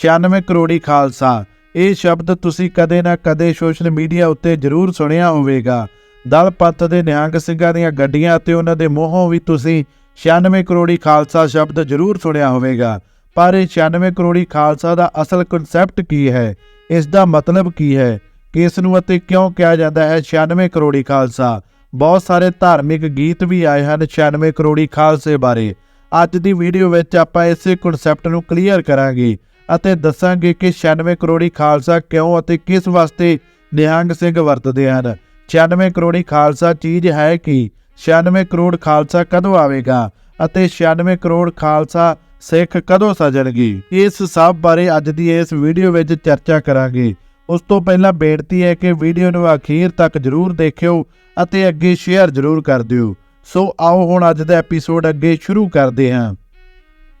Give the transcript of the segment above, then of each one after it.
96 ਕਰੋੜੀ ਖਾਲਸਾ। ਇਹ ਸ਼ਬਦ ਤੁਸੀਂ ਕਦੇ ਨਾ ਕਦੇ ਸੋਸ਼ਲ ਮੀਡੀਆ ਉੱਤੇ ਜ਼ਰੂਰ ਸੁਣਿਆ ਹੋਵੇਗਾ। ਦਲ ਪੰਥ ਦੇ ਨਿਹੰਗ ਸਿੰਘਾਂ ਦੀਆਂ ਗੱਡੀਆਂ ਅਤੇ ਉਹਨਾਂ ਦੇ ਮੂੰਹੋਂ ਵੀ ਤੁਸੀਂ 96 ਕਰੋੜੀ ਖਾਲਸਾ ਸ਼ਬਦ ਜ਼ਰੂਰ ਸੁਣਿਆ ਹੋਵੇਗਾ। ਪਰ ਇਹ 96 ਕਰੋੜੀ ਖਾਲਸਾ ਦਾ ਅਸਲ ਕਨਸੈਪਟ ਕੀ ਹੈ? ਇਸ ਦਾ ਮਤਲਬ ਕੀ ਹੈ? ਕਿਸ ਨੂੰ ਅਤੇ ਕਿਉਂ ਕਿਹਾ ਜਾਂਦਾ ਹੈ 96 ਕਰੋੜੀ ਖਾਲਸਾ? ਬਹੁਤ ਸਾਰੇ ਧਾਰਮਿਕ ਗੀਤ ਵੀ ਆਏ ਹਨ 96 ਕਰੋੜੀ ਖਾਲਸੇ ਬਾਰੇ। ਅੱਜ ਦੀ ਵੀਡੀਓ ਵਿੱਚ ਆਪਾਂ ਇਸੇ ਕਨਸੈਪਟ ਨੂੰ ਕਲੀਅਰ ਕਰਾਂਗੇ। ਅਤੇ ਦੱਸਾਂਗੇ ਕਿ 96 ਕਰੋੜੀ ਖਾਲਸਾ ਕਿਉਂ ਅਤੇ ਕਿਸ ਵਾਸਤੇ ਨਿਹੰਗ ਸਿੰਘ ਵਰਤਦੇ ਹਨ। 96 ਕਰੋੜੀ ਖਾਲਸਾ ਚੀਜ਼ ਹੈ ਕਿ? 96 ਕਰੋੜ ਖਾਲਸਾ ਕਦੋਂ ਆਵੇਗਾ ਅਤੇ 96 ਕਰੋੜ ਖਾਲਸਾ ਸਿੱਖ ਕਦੋਂ ਸਜਣਗੇ? ਇਸ ਸਭ ਬਾਰੇ ਅੱਜ ਦੀ ਇਸ ਵੀਡੀਓ ਵਿੱਚ ਚਰਚਾ ਕਰਾਂਗੇ। ਉਸ ਤੋਂ ਪਹਿਲਾਂ ਬੇਨਤੀ ਹੈ ਕਿ ਵੀਡੀਓ ਨੂੰ ਅਖੀਰ ਤੱਕ ਜਰੂਰ ਦੇਖਿਓ ਅਤੇ ਅੱਗੇ ਸ਼ੇਅਰ ਜਰੂਰ ਕਰ ਦਿਓ। ਸੋ ਆਓ ਹੁਣ ਅੱਜ ਦਾ ਐਪੀਸੋਡ ਅੱਗੇ ਸ਼ੁਰੂ ਕਰਦੇ ਹਾਂ।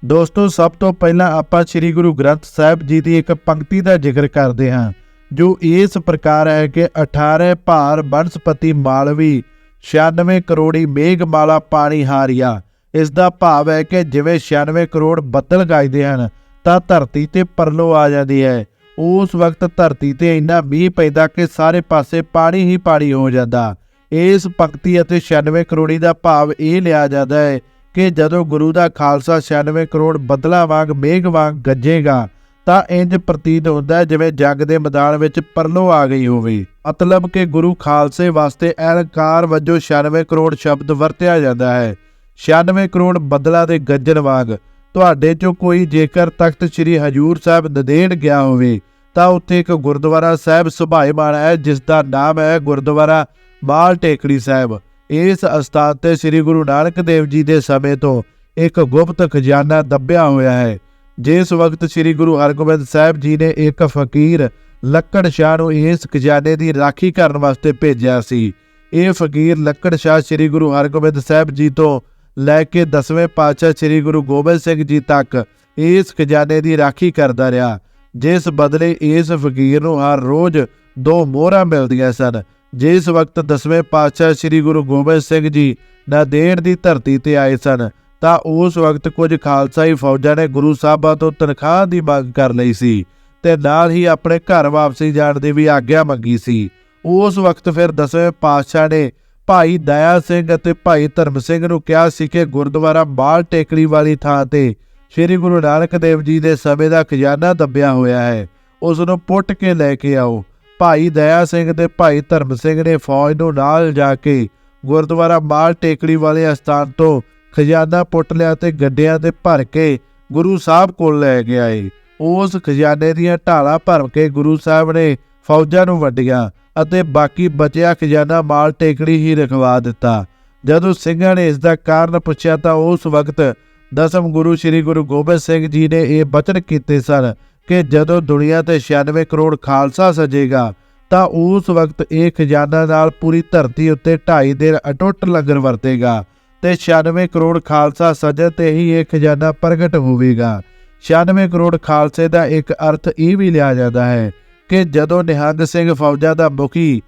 ਦੋਸਤੋ, ਸਭ ਤੋਂ ਪਹਿਲਾਂ ਆਪਾਂ ਸ੍ਰੀ ਗੁਰੂ ਗ੍ਰੰਥ ਸਾਹਿਬ ਜੀ ਦੀ ਇੱਕ ਪੰਕਤੀ ਦਾ ਜ਼ਿਕਰ ਕਰਦੇ ਹਾਂ, ਜੋ ਇਸ ਪ੍ਰਕਾਰ ਹੈ ਕਿ 18 ਭਾਰ ਬਨਸਪਤੀ ਮਾਲਵੀ 96 ਕਰੋੜੀ ਮੇਘਮਾਲਾ ਪਾਣੀ ਹਾਰਿਆ। ਇਸ ਦਾ ਭਾਵ ਹੈ ਕਿ ਜਿਵੇਂ 96 ਕਰੋੜ ਬੱਦਲ ਗਾਜਦੇ ਹਨ, ਤਾਂ ਧਰਤੀ ਤੇ ਪਰਲੋ ਆ ਜਾਂਦੀ ਹੈ। ਉਸ ਵਕਤ ਧਰਤੀ ਤੇ ਇੰਨਾ ਮੀਂਹ ਪੈਂਦਾ ਕਿ ਸਾਰੇ ਪਾਸੇ ਪਾਣੀ ਹੀ ਪਾਣੀ ਹੋ ਜਾਂਦਾ। ਇਸ ਪੰਕਤੀ ਅਤੇ 96 ਕਰੋੜੀ ਦਾ ਭਾਵ ਇਹ ਲਿਆ ਜਾਂਦਾ ਹੈ ਕਿ ਜਦੋਂ ਗੁਰੂ ਦਾ ਖਾਲਸਾ 96 ਕਰੋੜ ਬੱਦਲਾਂ ਵਾਂਗ ਮੇਘ ਵਾਂਗ ਗੱਜੇਗਾ, ਤਾਂ ਇੰਜ ਪ੍ਰਤੀਤ ਹੁੰਦਾ ਜਿਵੇਂ ਜੱਗ ਦੇ ਮੈਦਾਨ ਵਿੱਚ ਪਰਲੋ ਆ ਗਈ ਹੋਵੇ। ਮਤਲਬ ਕਿ ਗੁਰੂ ਖਾਲਸੇ ਵਾਸਤੇ ਅਲੰਕਾਰ ਵਜੋਂ 96 ਕਰੋੜ ਸ਼ਬਦ ਵਰਤਿਆ ਜਾਂਦਾ ਹੈ। 96 ਕਰੋੜ ਬੱਦਲਾਂ ਦੇ ਗੱਜਣ ਵਾਂਗ, ਤੁਹਾਡੇ ਚੋਂ ਕੋਈ ਜੇਕਰ ਤਖਤ ਸ੍ਰੀ ਹਜੂਰ ਸਾਹਿਬ ਨਦੇੜ ਗਿਆ ਹੋਵੇ, ਤਾਂ ਉੱਥੇ ਇੱਕ ਗੁਰਦੁਆਰਾ ਸਾਹਿਬ ਸੁਭਾਏਮਾਨ ਹੈ ਜਿਸ ਦਾ ਨਾਮ ਹੈ ਗੁਰਦੁਆਰਾ ਬਾਲ ਟੇਕੜੀ ਸਾਹਿਬ। ਇਸ ਅਸਥਾਨ ਤੇ ਸ੍ਰੀ ਗੁਰੂ ਨਾਨਕ ਦੇਵ ਜੀ ਦੇ ਸਮੇਂ ਤੋਂ ਇੱਕ ਗੁਪਤ ਖਜ਼ਾਨਾ ਦੱਬਿਆ ਹੋਇਆ ਹੈ। ਜਿਸ ਵਕਤ ਸ੍ਰੀ ਗੁਰੂ ਹਰਗੋਬਿੰਦ ਸਾਹਿਬ ਜੀ ਨੇ ਇੱਕ ਫਕੀਰ ਲੱਕੜ ਸ਼ਾਹ ਨੂੰ ਇਸ ਖਜ਼ਾਨੇ ਦੀ ਰਾਖੀ ਕਰਨ ਵਾਸਤੇ ਭੇਜਿਆ ਸੀ। ਇਹ ਫਕੀਰ ਲੱਕੜ ਸ਼ਾਹ ਸ੍ਰੀ ਗੁਰੂ ਹਰਗੋਬਿੰਦ ਸਾਹਿਬ ਜੀ ਤੋਂ ਲੈ ਕੇ 10ਵੇਂ ਪਾਤਸ਼ਾਹ ਸ੍ਰੀ ਗੁਰੂ ਗੋਬਿੰਦ ਸਿੰਘ ਜੀ ਤੱਕ ਇਸ ਖਜ਼ਾਨੇ ਦੀ ਰਾਖੀ ਕਰਦਾ ਰਿਹਾ। ਜਿਸ ਬਦਲੇ ਇਸ ਫਕੀਰ ਨੂੰ ਹਰ ਰੋਜ਼ ਦੋ ਮੋਹਰਾਂ ਮਿਲਦੀਆਂ ਸਨ। ਜਿਸ ਵਕਤ 10ਵੇਂ ਪਾਤਸ਼ਾਹ ਸ੍ਰੀ ਗੁਰੂ ਗੋਬਿੰਦ ਸਿੰਘ ਜੀ ਨਾਂਦੇੜ ਦੀ ਧਰਤੀ ਤੇ ਆਏ ਸਨ, ਤਾਂ ਉਸ ਵਕਤ ਕੁਝ ਖਾਲਸਾਈ ਫੌਜਾਂ ਨੇ ਗੁਰੂ ਸਾਹਿਬਾਂ ਤੋਂ ਤਨਖਾਹ ਦੀ ਮੰਗ ਕਰ ਲਈ ਸੀ ਤੇ ਨਾਲ ਹੀ ਆਪਣੇ ਘਰ ਵਾਪਸੀ ਜਾਣ ਦੀ ਵੀ ਆਗਿਆ ਮੰਗੀ ਸੀ। ਉਸ ਵਕਤ ਫਿਰ 10ਵੇਂ ਪਾਤਸ਼ਾਹ ਨੇ ਭਾਈ ਦਇਆ ਸਿੰਘ ਅਤੇ ਭਾਈ ਧਰਮ ਸਿੰਘ ਨੂੰ ਕਿਹਾ ਸੀ ਕਿ ਗੁਰਦੁਆਰਾ ਬਾਲ ਟੇਕੜੀ ਵਾਲੀ ਥਾਂ ਤੇ ਸ੍ਰੀ ਗੁਰੂ ਨਾਨਕ ਦੇਵ ਜੀ ਦੇ ਸਮੇਂ ਦਾ ਖਜ਼ਾਨਾ ਦੱਬਿਆ ਹੋਇਆ ਹੈ। ਉਸ ਨੂੰ ਪੁੱਟ ਕੇ ਲੈ ਕੇ ਆਓ। ਭਾਈ ਦਇਆ ਸਿੰਘ ਤੇ ਭਾਈ ਧਰਮ ਸਿੰਘ ਨੇ ਫੌਜ ਨੂੰ ਨਾਲ ਜਾ ਕੇ ਗੁਰਦੁਆਰਾ ਮਾਲ ਟੇਕੜੀ ਵਾਲੇ ਅਸਥਾਨ ਤੋਂ ਖਜ਼ਾਨਾ ਪੁੱਟ ਲਿਆ ਤੇ ਗੱਡਿਆਂ ਤੇ ਭਰ ਕੇ ਗੁਰੂ ਸਾਹਿਬ ਕੋਲ ਲੈ ਗਿਆ ਏ। ਉਸ ਖਜ਼ਾਨੇ ਦੀਆਂ ਢਾਲਾਂ ਭਰ ਕੇ ਗੁਰੂ ਸਾਹਿਬ ਨੇ ਫੌਜਾਂ ਨੂੰ ਵੰਡੀਆਂ ਅਤੇ ਬਾਕੀ ਬਚਿਆ ਖਜ਼ਾਨਾ ਮਾਲ ਟੇਕੜੀ ਹੀ ਰਖਵਾ ਦਿੱਤਾ। ਜਦੋਂ ਸਿੰਘਾਂ ਨੇ ਇਸ ਦਾ ਕਾਰਨ ਪੁੱਛਿਆ ਤਾਂ ਉਸ ਵਕਤ ਦਸਮ ਗੁਰੂ ਸ੍ਰੀ ਗੁਰੂ ਗੋਬਿੰਦ ਸਿੰਘ ਜੀ ਨੇ ਇਹ ਬਚਨ ਕੀਤੇ ਸਨ ਕਿ ਜਦੋਂ ਦੁਨੀਆ ਤੇ 96 ਕਰੋੜ ਖਾਲਸਾ ਸਜੇਗਾ, ਤਾਂ ਉਸ ਵਕਤ ਇਹ ਖਜ਼ਾਨਾ ਨਾਲ ਪੂਰੀ ਧਰਤੀ ਉੱਤੇ ਢਾਈ ਦਿਨ ਅਟੁੱਟ ਲੰਗਰ ਵਰਤੇਗਾ ਤੇ 96 ਕਰੋੜ ਖਾਲਸਾ ਸਜਣ ਤੇ ਹੀ ਇਹ ਖਜ਼ਾਨਾ ਪ੍ਰਗਟ ਹੋਵੇਗਾ। 96 ਕਰੋੜ ਖਾਲਸੇ ਦਾ ਇੱਕ ਅਰਥ ਇਹ ਵੀ ਲਿਆ ਜਾਂਦਾ ਹੈ ਕਿ ਜਦੋਂ ਨਿਹੰਗ ਸਿੰਘ ਫੌਜਾਂ ਦਾ ਮੁਖੀ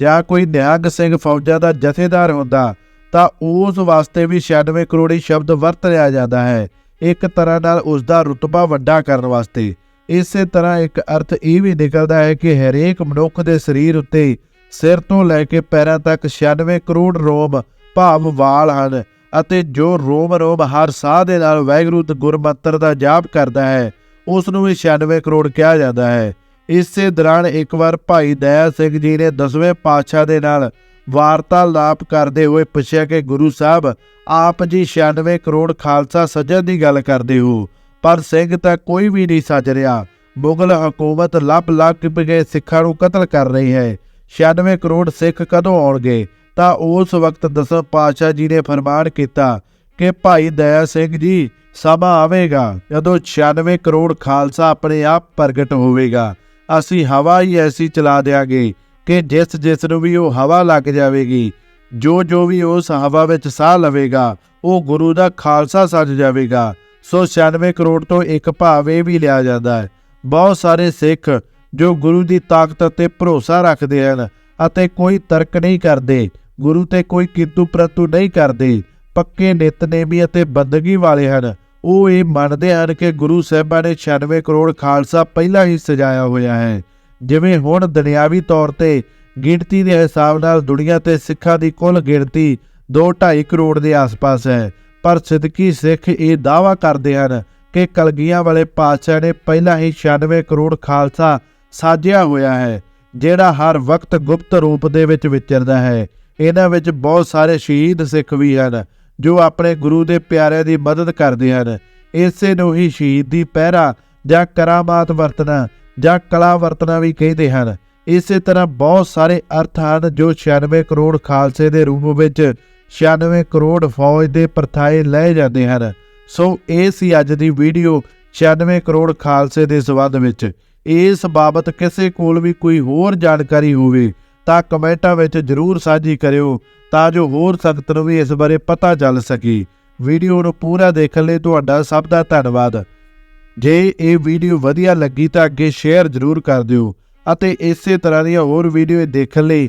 ਜਾਂ ਕੋਈ ਨਿਹੰਗ ਸਿੰਘ ਫੌਜਾਂ ਦਾ ਜਥੇਦਾਰ ਹੁੰਦਾ, ਤਾਂ ਉਸ ਵਾਸਤੇ ਵੀ 96 ਕਰੋੜੀ ਸ਼ਬਦ ਵਰਤ ਲਿਆ ਜਾਂਦਾ ਹੈ। ਇੱਕ ਤਰ੍ਹਾਂ ਨਾਲ ਉਸ ਦਾ ਰੁਤਬਾ ਵੱਡਾ ਕਰਨ ਵਾਸਤੇ। ਇਸੇ ਤਰ੍ਹਾਂ ਇੱਕ ਅਰਥ ਇਹ ਵੀ ਨਿਕਲਦਾ ਹੈ ਕਿ ਹਰੇਕ ਮਨੁੱਖ ਦੇ ਸਰੀਰ ਉੱਤੇ ਸਿਰ ਤੋਂ ਲੈ ਕੇ ਪੈਰਾਂ ਤੱਕ 96 ਕਰੋੜ ਰੋਮ ਭਾਵ ਵਾਲ ਹਨ ਅਤੇ ਜੋ ਰੋਮ ਰੋਮ ਹਰ ਸਾਹ ਦੇ ਨਾਲ ਵੈਗਰੂ ਤੇ ਗੁਰਮੰਤਰ ਦਾ ਜਾਪ ਕਰਦਾ ਹੈ ਉਸ ਨੂੰ ਵੀ 96 ਕਰੋੜ ਕਿਹਾ ਜਾਂਦਾ ਹੈ। ਇਸੇ ਦੌਰਾਨ ਇੱਕ ਵਾਰ ਭਾਈ ਦਇਆ ਸਿੰਘ ਜੀ ਨੇ 10ਵੇਂ ਪਾਤਸ਼ਾਹ ਦੇ ਨਾਲ ਵਾਰਤਾਲਾਪ ਕਰਦੇ ਹੋਏ ਪੁੱਛਿਆ ਕਿ ਗੁਰੂ ਸਾਹਿਬ, ਆਪ ਜੀ 96 ਕਰੋੜ ਖਾਲਸਾ ਸੱਜਣ ਦੀ ਗੱਲ ਕਰਦੇ ਹੋ। ਪਰ ਸਿੰਘ ਤਾਂ ਕੋਈ ਵੀ ਨਹੀਂ ਸੱਜ ਰਿਹਾ। ਮੁਗਲ ਹਕੂਮਤ ਲੱਭ ਲੱਭ ਕੇ ਸਿੱਖਾਂ ਨੂੰ ਕਤਲ ਕਰ ਰਹੀ ਹੈ। 96 ਕਰੋੜ ਸਿੱਖ ਕਦੋਂ ਆਉਣਗੇ? ਤਾਂ ਉਸ ਵਕਤ ਦਸਮ ਪਾਤਸ਼ਾਹ ਜੀ ਨੇ ਫਰਮਾਨ ਕੀਤਾ ਕਿ ਭਾਈ ਦਇਆ ਸਿੰਘ ਜੀ, ਸਮਾਂ ਆਵੇਗਾ ਜਦੋਂ 96 ਕਰੋੜ ਖਾਲਸਾ ਆਪਣੇ ਆਪ ਪ੍ਰਗਟ ਹੋਵੇਗਾ। ਅਸੀਂ ਹਵਾ ਹੀ ਐਸੀ ਚਲਾ ਦੇਾਂਗੇ ਕਿ ਜਿਸ ਜਿਸ ਨੂੰ ਵੀ ਉਹ ਹਵਾ ਲੱਗ ਜਾਵੇਗੀ, ਜੋ ਜੋ ਵੀ ਉਸ ਹਵਾ ਵਿੱਚ ਸਾਹ ਲਵੇਗਾ, ਉਹ ਗੁਰੂ ਦਾ ਖਾਲਸਾ ਸੱਜ ਜਾਵੇਗਾ। ਸੋ 96 ਕਰੋੜ ਤੋਂ ਇੱਕ ਭਾਵ ਇਹ ਵੀ ਲਿਆ ਜਾਂਦਾ ਹੈ। ਬਹੁਤ ਸਾਰੇ ਸਿੱਖ ਜੋ ਗੁਰੂ ਦੀ ਤਾਕਤ ਅਤੇ ਭਰੋਸਾ ਰੱਖਦੇ ਹਨ ਅਤੇ ਕੋਈ ਤਰਕ ਨਹੀਂ ਕਰਦੇ, ਗੁਰੂ ਤੇ ਕੋਈ ਕਿੰਤੂ ਪ੍ਰਤੂ ਨਹੀਂ ਕਰਦੇ, ਪੱਕੇ ਨਿਤਨੇਮੀ ਅਤੇ ਬੰਦਗੀ ਵਾਲੇ ਹਨ। ਉਹ ਇਹ ਮੰਨਦੇ ਹਨ ਕਿ ਗੁਰੂ ਸਾਹਿਬਾਂ ਨੇ 96 ਕਰੋੜ ਖਾਲਸਾ ਪਹਿਲਾਂ ਹੀ ਸਜਾਇਆ ਹੋਇਆ ਹੈ। ਜਿਵੇਂ ਹੁਣ ਦੁਨਿਆਵੀ ਤੌਰ ਤੇ ਗਿਣਤੀ ਦੇ ਹਿਸਾਬ ਨਾਲ ਦੁਨੀਆ ਤੇ ਸਿੱਖਾਂ ਦੀ ਕੁੱਲ ਗਿਣਤੀ 2.5 ਕਰੋੜ ਦੇ ਆਸ-ਪਾਸ ਹੈ। ਪਰ ਸਿੱਧਕੀ ਸਿੱਖ ਇਹ ਦਾਅਵਾ ਕਰਦੇ ਹਨ ਕਿ ਕਲਗੀਆਂ ਵਾਲੇ ਪਾਤਸ਼ਾਹ ਨੇ ਪਹਿਲਾਂ ਹੀ 96 ਕਰੋੜ ਖਾਲਸਾ ਸਾਜਿਆ ਹੋਇਆ ਹੈ, ਜਿਹੜਾ ਹਰ ਵਕਤ ਗੁਪਤ ਰੂਪ ਦੇ ਵਿੱਚ ਵਿਚਰਦਾ ਹੈ। ਇਹਨਾਂ ਵਿੱਚ ਬਹੁਤ ਸਾਰੇ ਸ਼ਹੀਦ ਸਿੱਖ ਵੀ ਹਨ, ਜੋ ਆਪਣੇ ਗੁਰੂ ਦੇ ਪਿਆਰਿਆਂ ਦੀ ਮਦਦ ਕਰਦੇ ਹਨ। ਇਸੇ ਨੂੰ ਹੀ ਸ਼ਹੀਦੀ ਪਹਿਰਾ ਜਾਂ ਕਰਾਮਾਤ ਵਰਤਣਾ ਜਾਂ ਕਲਾ ਵਰਤਣਾ ਵੀ ਕਹਿੰਦੇ ਹਨ। ਇਸੇ ਤਰ੍ਹਾਂ ਬਹੁਤ ਸਾਰੇ ਅਰਥ ਹਨ ਜੋ 96 ਕਰੋੜ ਖਾਲਸੇ ਦੇ ਰੂਪ ਵਿੱਚ 96 ਕਰੋੜ ਫੌਜ ਦੇ ਪਰਥਾਏ ਲਏ ਜਾਂਦੇ ਹਨ। ਸੋ ਇਹ ਸੀ ਅੱਜ ਦੀ ਵੀਡੀਓ 96 ਕਰੋੜ ਖਾਲਸੇ ਦੇ ਸਬੰਧ ਵਿੱਚ। ਇਸ ਬਾਬਤ ਕਿਸੇ ਕੋਲ ਵੀ ਕੋਈ ਹੋਰ ਜਾਣਕਾਰੀ ਹੋਵੇ ਤਾਂ ਕਮੈਂਟਾਂ ਵਿੱਚ ਜਰੂਰ ਸਾਂਝੀ ਕਰਿਓ ਤਾਂ ਜੋ ਹੋਰ ਸੰਗਤ ਨੂੰ ਵੀ ਇਸ ਬਾਰੇ ਪਤਾ ਚੱਲ ਸਕੇ। ਵੀਡੀਓ ਨੂੰ ਪੂਰਾ ਦੇਖਣ ਲਈ ਤੁਹਾਡਾ ਸਭ ਦਾ ਧੰਨਵਾਦ। ਜੇ ਇਹ ਵੀਡੀਓ ਵਧੀਆ ਲੱਗੀ ਤਾਂ ਅੱਗੇ ਸ਼ੇਅਰ ਜਰੂਰ ਕਰ ਦਿਓ ਅਤੇ ਇਸੇ ਤਰ੍ਹਾਂ ਦੀਆਂ ਹੋਰ ਵੀਡੀਓ ਦੇਖਣ ਲਈ